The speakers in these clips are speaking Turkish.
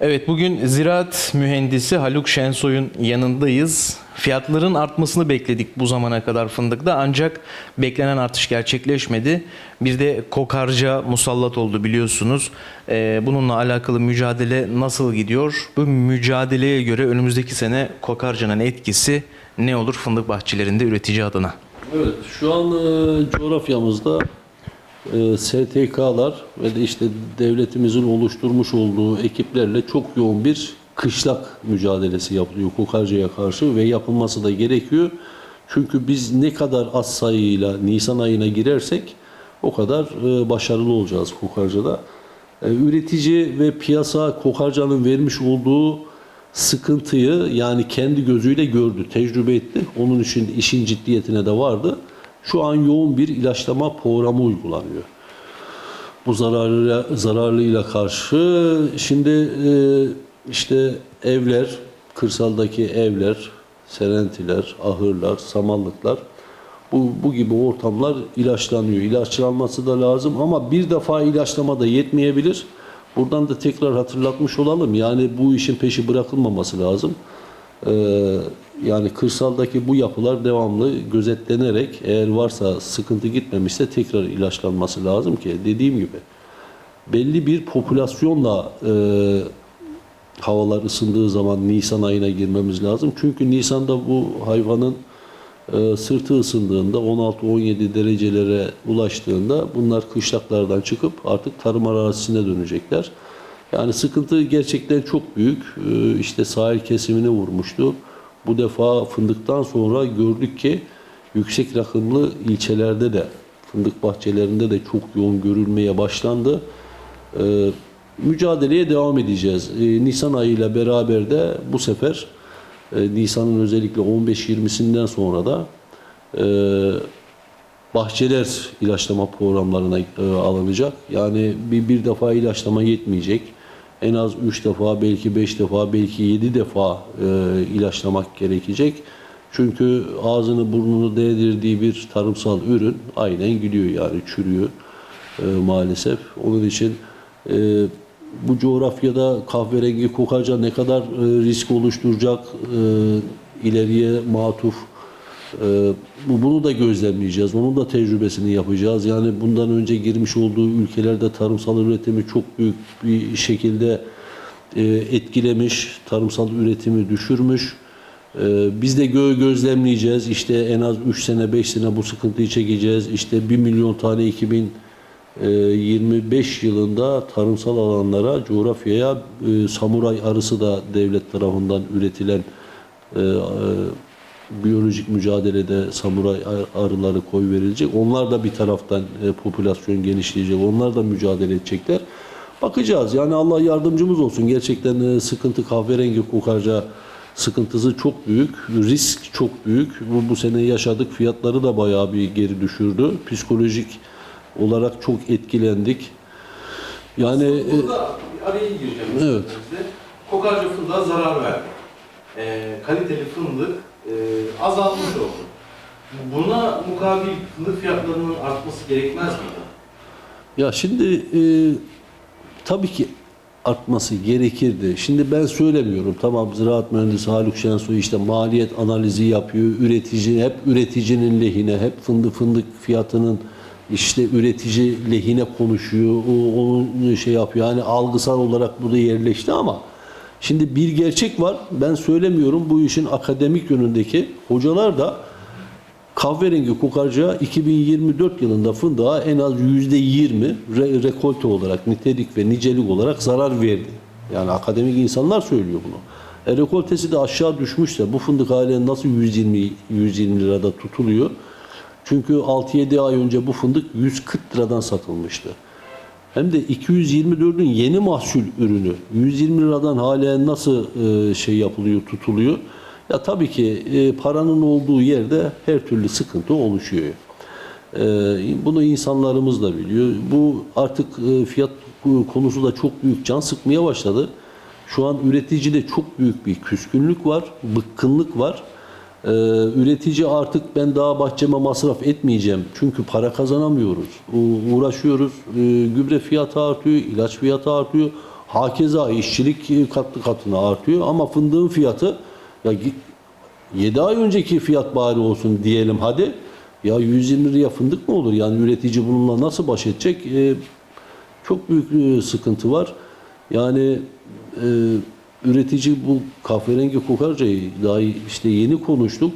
Evet bugün ziraat mühendisi Haluk Şensoy'un yanındayız. Fiyatların artmasını bekledik bu zamana kadar fındıkta ancak beklenen artış gerçekleşmedi. Bir de kokarca musallat oldu biliyorsunuz. Ee, bununla alakalı mücadele nasıl gidiyor? Bu mücadeleye göre önümüzdeki sene kokarcanın etkisi ne olur fındık bahçelerinde üretici adına? Evet, şu an e, coğrafyamızda e, STK'lar ve de işte devletimizin oluşturmuş olduğu ekiplerle çok yoğun bir kışlak mücadelesi yapılıyor kokarcaya karşı ve yapılması da gerekiyor. Çünkü biz ne kadar az sayıyla Nisan ayına girersek o kadar e, başarılı olacağız kokarcada. E, üretici ve piyasa kokarcanın vermiş olduğu sıkıntıyı yani kendi gözüyle gördü, tecrübe etti. Onun için işin ciddiyetine de vardı. Şu an yoğun bir ilaçlama programı uygulanıyor. Bu zararlı zararlıyla karşı şimdi e, işte evler, kırsaldaki evler, serentiler, ahırlar, samanlıklar bu, bu gibi ortamlar ilaçlanıyor. İlaçlanması da lazım ama bir defa ilaçlama da yetmeyebilir. Buradan da tekrar hatırlatmış olalım. Yani bu işin peşi bırakılmaması lazım. Ee, yani kırsaldaki bu yapılar devamlı gözetlenerek eğer varsa sıkıntı gitmemişse tekrar ilaçlanması lazım ki dediğim gibi belli bir popülasyonla e, havalar ısındığı zaman Nisan ayına girmemiz lazım. Çünkü Nisan'da bu hayvanın e, sırtı ısındığında 16-17 derecelere ulaştığında bunlar kışlaklardan çıkıp artık tarım arazisine dönecekler. Yani sıkıntı gerçekten çok büyük. E, işte sahil kesimini vurmuştu. Bu defa fındıktan sonra gördük ki yüksek rakımlı ilçelerde de fındık bahçelerinde de çok yoğun görülmeye başlandı. E, mücadeleye devam edeceğiz. E, Nisan ayıyla beraber de bu sefer e, Nisan'ın özellikle 15-20'sinden sonra da e, bahçeler ilaçlama programlarına e, alınacak. Yani bir, bir defa ilaçlama yetmeyecek. En az 3 defa, belki 5 defa, belki 7 defa e, ilaçlamak gerekecek. Çünkü ağzını burnunu değdirdiği bir tarımsal ürün aynen gidiyor yani çürüyor e, maalesef. Onun için e, bu coğrafyada kahverengi kokarca ne kadar e, risk oluşturacak e, ileriye matuf e, bu- bunu da gözlemleyeceğiz. Onun da tecrübesini yapacağız. Yani bundan önce girmiş olduğu ülkelerde tarımsal üretimi çok büyük bir şekilde e, etkilemiş, tarımsal üretimi düşürmüş. E, Biz de gö gözlemleyeceğiz. İşte en az 3 sene 5 sene bu sıkıntıyı çekeceğiz. İşte 1 milyon tane 2025 yılında tarımsal alanlara, coğrafyaya e, samuray arısı da devlet tarafından üretilen e, e, biyolojik mücadelede samuray ar- arıları koy verilecek. Onlar da bir taraftan e, popülasyon genişleyecek. Onlar da mücadele edecekler. Bakacağız. Yani Allah yardımcımız olsun. Gerçekten e, sıkıntı kahverengi kokarca sıkıntısı çok büyük. Risk çok büyük. Bu, bu sene yaşadık. Fiyatları da bayağı bir geri düşürdü. Psikolojik olarak çok etkilendik. Yani e, Burada araya gireceğim. Evet. Kokarca fındığa zarar verdi. Ee, kaliteli fındık e, azalmış oldu. Buna mukabil fındık fiyatlarının artması gerekmez miydi? Ya şimdi e, tabii ki artması gerekirdi. Şimdi ben söylemiyorum. Tamam ziraat mühendisi Haluk Şensoy işte maliyet analizi yapıyor. Üretici hep üreticinin lehine, hep fındık fındık fiyatının işte üretici lehine konuşuyor. O, onun şey yapıyor. Yani algısal olarak burada yerleşti ama şimdi bir gerçek var. Ben söylemiyorum. Bu işin akademik yönündeki hocalar da Kahverengi kokarca 2024 yılında fındığa en az %20 re- rekolte olarak, nitelik ve nicelik olarak zarar verdi. Yani akademik insanlar söylüyor bunu. E, rekoltesi de aşağı düşmüşse bu fındık halen nasıl 120 120 lirada tutuluyor? Çünkü 6-7 ay önce bu fındık 140 liradan satılmıştı. Hem de 224'ün yeni mahsul ürünü 120 liradan hala nasıl e, şey yapılıyor, tutuluyor? Ya tabii ki e, paranın olduğu yerde her türlü sıkıntı oluşuyor. E, bunu insanlarımız da biliyor. Bu artık e, fiyat konusu da çok büyük can sıkmaya başladı. Şu an üreticide çok büyük bir küskünlük var, bıkkınlık var. Ee, üretici artık ben daha bahçeme masraf etmeyeceğim. Çünkü para kazanamıyoruz. Uğraşıyoruz. Ee, gübre fiyatı artıyor, ilaç fiyatı artıyor. Hakeza işçilik e, katlı katına artıyor ama fındığın fiyatı ya 7 ay önceki fiyat bari olsun diyelim hadi. Ya 120 liraya fındık mı olur? Yani üretici bununla nasıl baş edecek? E, çok büyük e, sıkıntı var. Yani e, üretici bu kahverengi kokarcayı daha işte yeni konuştuk.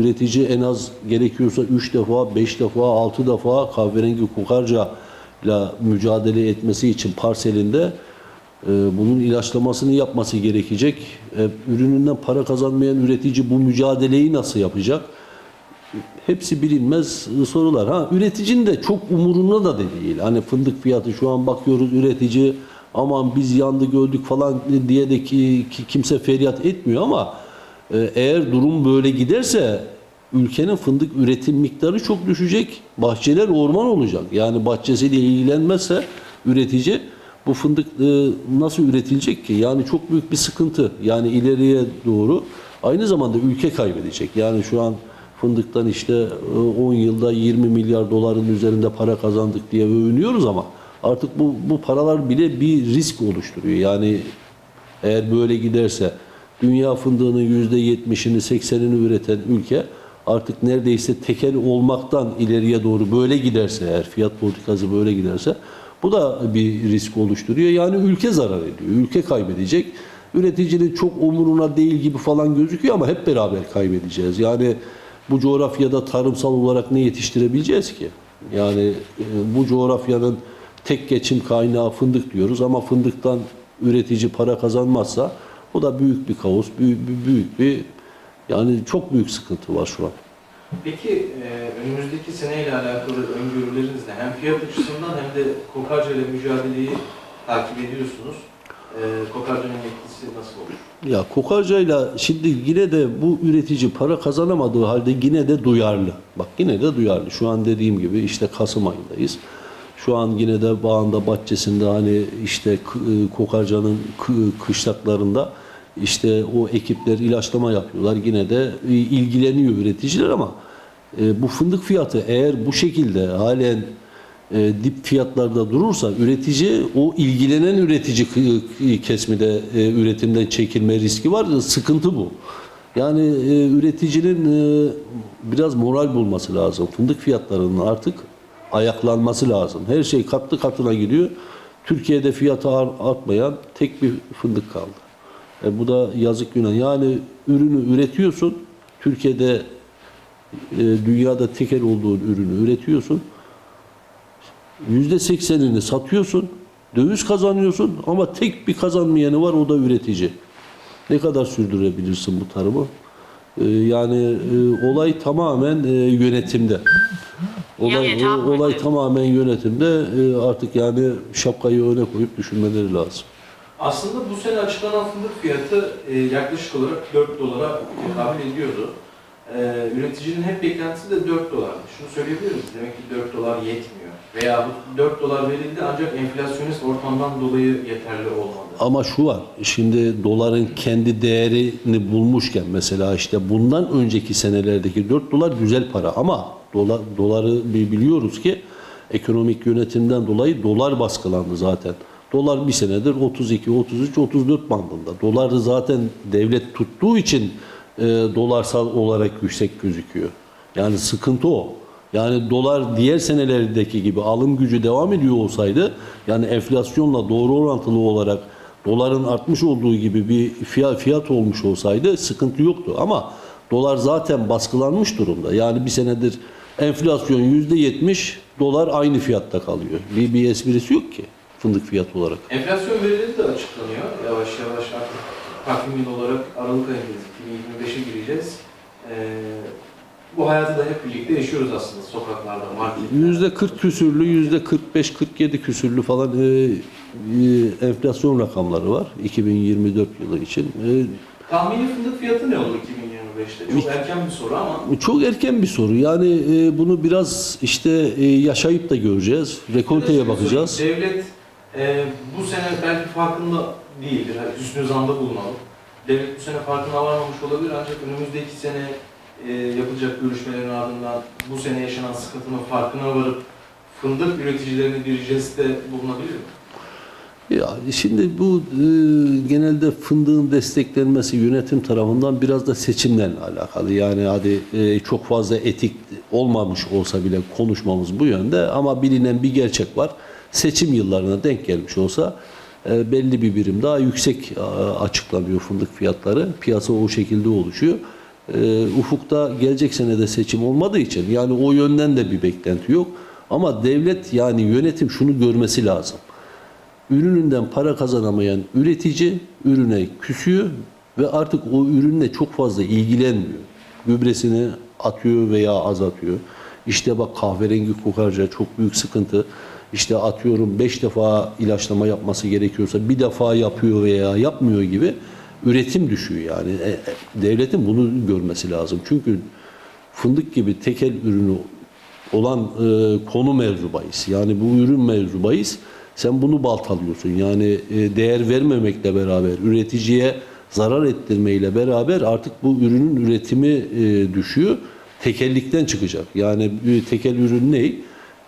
Üretici en az gerekiyorsa 3 defa, 5 defa, 6 defa kahverengi kokarca ile mücadele etmesi için parselinde e, bunun ilaçlamasını yapması gerekecek. E, ürününden para kazanmayan üretici bu mücadeleyi nasıl yapacak? hepsi bilinmez sorular. Ha üreticinin de çok umurunda da değil. Hani fındık fiyatı şu an bakıyoruz üretici aman biz yandık öldük falan diye de ki, ki kimse feryat etmiyor ama e, eğer durum böyle giderse ülkenin fındık üretim miktarı çok düşecek. Bahçeler orman olacak. Yani bahçesiyle ilgilenmezse üretici bu fındık e, nasıl üretilecek ki? Yani çok büyük bir sıkıntı. Yani ileriye doğru aynı zamanda ülke kaybedecek. Yani şu an fındıktan işte e, 10 yılda 20 milyar doların üzerinde para kazandık diye övünüyoruz ama artık bu, bu paralar bile bir risk oluşturuyor. Yani eğer böyle giderse dünya fındığının %70'ini 80'ini üreten ülke artık neredeyse tekel olmaktan ileriye doğru böyle giderse eğer fiyat politikası böyle giderse bu da bir risk oluşturuyor. Yani ülke zarar ediyor. Ülke kaybedecek. Üreticinin çok umuruna değil gibi falan gözüküyor ama hep beraber kaybedeceğiz. Yani bu coğrafyada tarımsal olarak ne yetiştirebileceğiz ki? Yani e, bu coğrafyanın tek geçim kaynağı fındık diyoruz ama fındıktan üretici para kazanmazsa o da büyük bir kaos, büyük, büyük bir yani çok büyük sıkıntı var şu an. Peki e, önümüzdeki seneyle alakalı öngörüleriniz ne? Hem fiyat açısından hem de kokarca ile mücadeleyi takip ediyorsunuz. E, kokarcanın etkisi nasıl olur? Ya kokarcayla şimdi yine de bu üretici para kazanamadığı halde yine de duyarlı. Bak yine de duyarlı. Şu an dediğim gibi işte Kasım ayındayız. Şu an yine de bağında bahçesinde hani işte e, kokarcanın k- kışlaklarında işte o ekipler ilaçlama yapıyorlar. Yine de e, ilgileniyor üreticiler ama e, bu fındık fiyatı eğer bu şekilde halen e, dip fiyatlarda durursa üretici o ilgilenen üretici k- kesimi de e, üretimden çekilme riski var. Sıkıntı bu. Yani e, üreticinin e, biraz moral bulması lazım. Fındık fiyatlarının artık ayaklanması lazım. Her şey katlı katına gidiyor. Türkiye'de fiyatı ar- artmayan tek bir fındık kaldı. E, bu da yazık günah. Yani ürünü üretiyorsun. Türkiye'de e, dünyada tekel olduğun ürünü üretiyorsun. Yüzde seksenini satıyorsun. Döviz kazanıyorsun ama tek bir kazanmayanı var o da üretici. Ne kadar sürdürebilirsin bu tarımı? E, yani e, olay tamamen e, yönetimde. Olay, Yani o- olay tamamen yönetimde. E, artık yani şapkayı öne koyup düşünmeleri lazım. Aslında bu sene açıklanan fındık fiyatı e, yaklaşık olarak 4 dolara tekabül ediyordu. E, üreticinin hep beklentisi de 4 dolardı. Şunu söyleyebilir miyiz? Demek ki 4 dolar yetmiyor. Veya bu 4 dolar verildi ancak enflasyonist ortamdan dolayı yeterli olmadı. Ama şu var, şimdi doların kendi değerini bulmuşken mesela işte bundan önceki senelerdeki 4 dolar güzel para ama dolar, doları bi- biliyoruz ki ekonomik yönetimden dolayı dolar baskılandı zaten. Dolar bir senedir 32, 33, 34 bandında. Doları zaten devlet tuttuğu için e, dolarsal olarak yüksek gözüküyor. Yani sıkıntı o. Yani dolar diğer senelerdeki gibi alım gücü devam ediyor olsaydı yani enflasyonla doğru orantılı olarak doların artmış olduğu gibi bir fiyat, fiyat olmuş olsaydı sıkıntı yoktu. Ama dolar zaten baskılanmış durumda. Yani bir senedir enflasyon yüzde yetmiş, dolar aynı fiyatta kalıyor. Bir, bir esprisi yok ki fındık fiyatı olarak. Enflasyon verileri de açıklanıyor. Yavaş yavaş artık takvim yılı olarak Aralık ayındayız. 2025'e gireceğiz. E, bu hayatı da hep birlikte yaşıyoruz aslında sokaklarda, marketlerde. Yüzde 40 küsürlü, yüzde 45, 47 küsürlü falan e, e, enflasyon rakamları var 2024 yılı için. E, Tahmini fındık fiyatı ne olur 2025'te? Çok erken bir soru ama Çok erken bir soru. Yani e, bunu biraz işte e, yaşayıp da göreceğiz. Rekolteye bakacağız. Devlet e, bu sene belki farkında değildir. Yani hüsnü zanda bulunalım. Devlet bu sene farkına varmamış olabilir ancak önümüzdeki sene e, yapılacak görüşmelerin ardından bu sene yaşanan sıkıntının farkına varıp fındık üreticilerine bir jestte bulunabilir mi? Ya şimdi bu e, genelde fındığın desteklenmesi yönetim tarafından biraz da seçimlerle alakalı. Yani hadi e, çok fazla etik olmamış olsa bile konuşmamız bu yönde ama bilinen bir gerçek var. Seçim yıllarına denk gelmiş olsa e, belli bir birim daha yüksek e, açıklanıyor fındık fiyatları. Piyasa o şekilde oluşuyor. E, ufukta gelecek senede seçim olmadığı için yani o yönden de bir beklenti yok. Ama devlet yani yönetim şunu görmesi lazım ürününden para kazanamayan üretici ürüne küsüyor ve artık o ürünle çok fazla ilgilenmiyor. Gübresini atıyor veya az atıyor. İşte bak kahverengi kokarca çok büyük sıkıntı. İşte atıyorum 5 defa ilaçlama yapması gerekiyorsa bir defa yapıyor veya yapmıyor gibi üretim düşüyor yani. E, e, devletin bunu görmesi lazım. Çünkü fındık gibi tekel ürünü olan e, konu mevzu. Yani bu ürün mevzu. Sen bunu baltalıyorsun. Yani e, değer vermemekle beraber, üreticiye zarar ettirmeyle beraber artık bu ürünün üretimi e, düşüyor. Tekellikten çıkacak. Yani bir tekel ürün ne?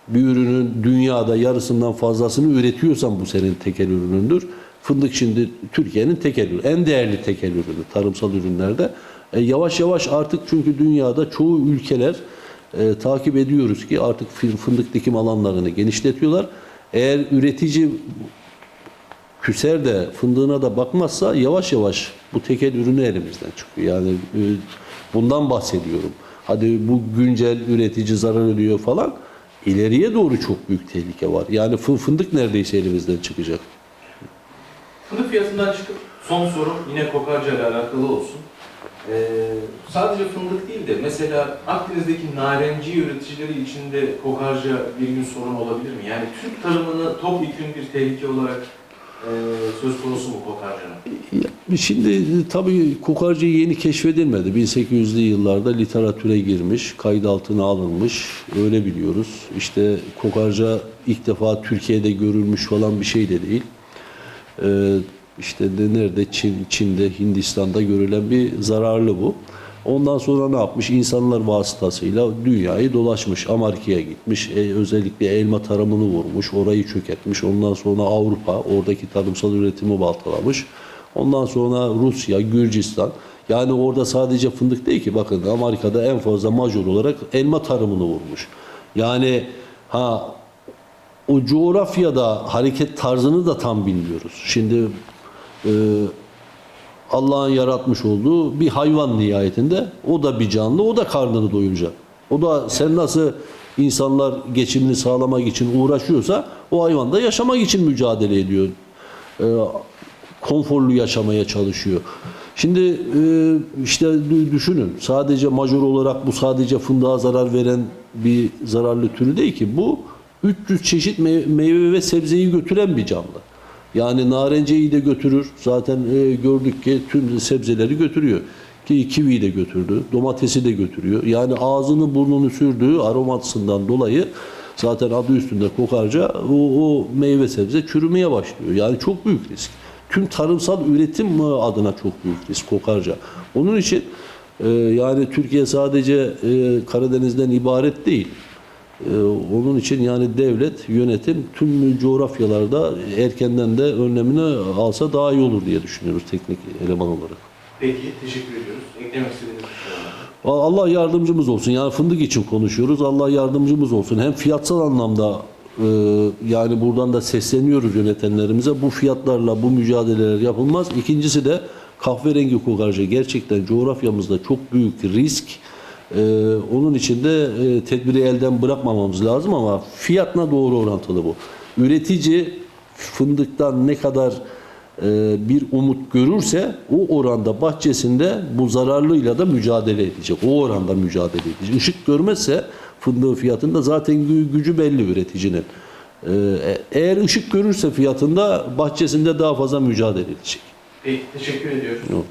Bir ürünün dünyada yarısından fazlasını üretiyorsan bu senin tekel ürünündür. Fındık şimdi Türkiye'nin tekel ürünü. En değerli tekel ürünü tarımsal ürünlerde. E, yavaş yavaş artık çünkü dünyada çoğu ülkeler e, takip ediyoruz ki artık fı- fındık dikim alanlarını genişletiyorlar. Eğer üretici küser de fındığına da bakmazsa yavaş yavaş bu tekel ürünü elimizden çıkıyor. Yani e, bundan bahsediyorum. Hadi bu güncel üretici zarar ediyor falan. İleriye doğru çok büyük tehlike var. Yani fı- fındık neredeyse elimizden çıkacak. Fındık fiyatından çıkıp son sorum yine kokarca ile alakalı olsun. Ee, sadece fındık değil de mesela Akdeniz'deki narenci üreticileri için de kokarca bir gün sorun olabilir mi? Yani Türk tarımını topyekun bir tehlike olarak e, söz konusu mu kokarcanın? Şimdi e, tabii kokarca yeni keşfedilmedi. 1800'lü yıllarda literatüre girmiş, kayıt altına alınmış. Öyle biliyoruz. İşte kokarca ilk defa Türkiye'de görülmüş falan bir şey de değil. Ee, işte de nerede? Çin, Çin'de, Hindistan'da görülen bir zararlı bu. Ondan sonra ne yapmış? İnsanlar vasıtasıyla dünyayı dolaşmış. Amerika'ya gitmiş. E, özellikle elma tarımını vurmuş. Orayı çökertmiş. Ondan sonra Avrupa oradaki tarımsal üretimi baltalamış. Ondan sonra Rusya, Gürcistan. Yani orada sadece fındık değil ki. Bakın Amerika'da en fazla major olarak elma tarımını vurmuş. Yani ha o coğrafyada hareket tarzını da tam bilmiyoruz. Şimdi e, Allah'ın yaratmış olduğu bir hayvan nihayetinde o da bir canlı, o da karnını doyuracak. O da sen nasıl insanlar geçimini sağlamak için uğraşıyorsa o hayvan da yaşamak için mücadele ediyor. E, konforlu yaşamaya çalışıyor. Şimdi e, işte dü- düşünün sadece majör olarak bu sadece fındığa zarar veren bir zararlı türü değil ki bu 300 çeşit me- meyve ve sebzeyi götüren bir canlı. Yani narenceyi de götürür. Zaten e, gördük ki tüm sebzeleri götürüyor. Ki kiviyi de götürdü. Domatesi de götürüyor. Yani ağzını burnunu sürdüğü aromatısından dolayı zaten adı üstünde kokarca o, o meyve sebze çürümeye başlıyor. Yani çok büyük risk. Tüm tarımsal üretim adına çok büyük risk kokarca. Onun için e, yani Türkiye sadece e, Karadeniz'den ibaret değil. Ee, Onun için yani devlet, yönetim tüm coğrafyalarda erkenden de önlemini alsa daha iyi olur diye düşünüyoruz teknik eleman olarak. Peki, teşekkür ediyoruz. Eklemek istediğiniz şey? Allah yardımcımız olsun. Yani fındık için konuşuyoruz. Allah yardımcımız olsun. Hem fiyatsal anlamda e, yani buradan da sesleniyoruz yönetenlerimize. Bu fiyatlarla bu mücadeleler yapılmaz. İkincisi de kahverengi kokarca gerçekten coğrafyamızda çok büyük risk. E, onun için de e, tedbiri elden bırakmamamız lazım ama fiyatla doğru orantılı bu. Üretici fındıktan ne kadar e, bir umut görürse o oranda bahçesinde bu zararlıyla da mücadele edecek. O oranda mücadele edecek. Işık görmezse fındığın fiyatında zaten gü- gücü belli üreticinin. E, eğer ışık görürse fiyatında bahçesinde daha fazla mücadele edecek. Peki, teşekkür ediyoruz. Yok.